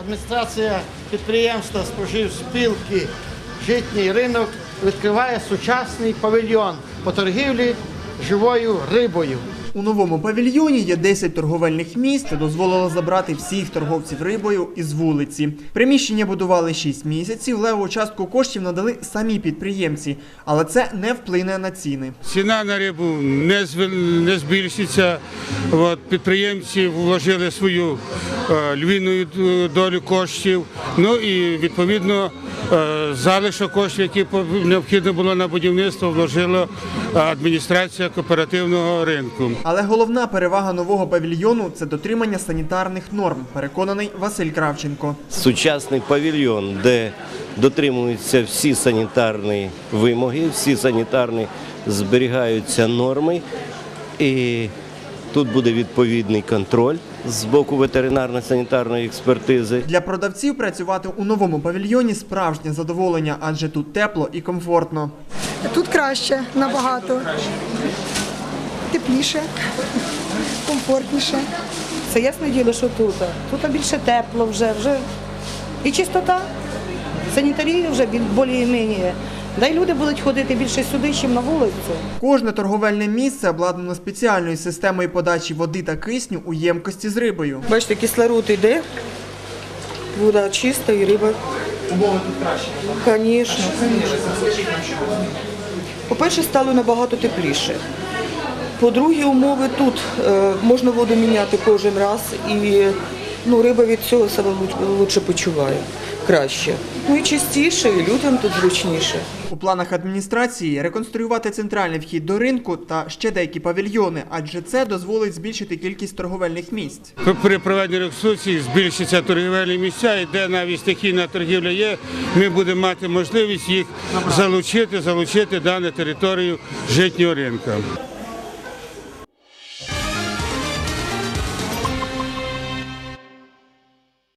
Адміністрація підприємства споживспілки Житній ринок відкриває сучасний павільйон по торгівлі живою рибою. У новому павільйоні є 10 торговельних місць та дозволило забрати всіх торговців рибою із вулиці. Приміщення будували 6 місяців. Леву частку коштів надали самі підприємці, але це не вплине на ціни. Ціна на рибу не, збільшиться. От, підприємці вложили свою е, львіну е, долю коштів. Ну і відповідно е, залишок коштів, які необхідно було на будівництво, вложила адміністрація кооперативного ринку. Але головна перевага нового павільйону це дотримання санітарних норм, переконаний Василь Кравченко. сучасний павільйон, де дотримуються всі санітарні вимоги, всі санітарні зберігаються норми. І тут буде відповідний контроль з боку ветеринарно-санітарної експертизи. Для продавців працювати у новому павільйоні справжнє задоволення, адже тут тепло і комфортно. Тут краще, набагато. Тепліше, комфортніше. Це ясне діло, що тут. Тут більше тепло вже, вже і чистота, санітарія вже більш-менш. Да й люди будуть ходити більше сюди, ніж на вулицю. Кожне торговельне місце обладнано спеціальною системою подачі води та кисню у ємкості з рибою. Бачите, кислород йде, вода чиста і риба. Умови тут краще. Звісно, По-перше, стало набагато тепліше. По-друге, умови тут е, можна воду міняти кожен раз і ну, риба від цього себе краще почуває. Краще. Ну і чистіше, і людям тут зручніше. У планах адміністрації реконструювати центральний вхід до ринку та ще деякі павільйони, адже це дозволить збільшити кількість торговельних місць. При- проведенні реконструкції збільшаться торгівельні місця, і де навіть стихійна торгівля є, ми будемо мати можливість їх залучити, залучити дану територію житнього ринку.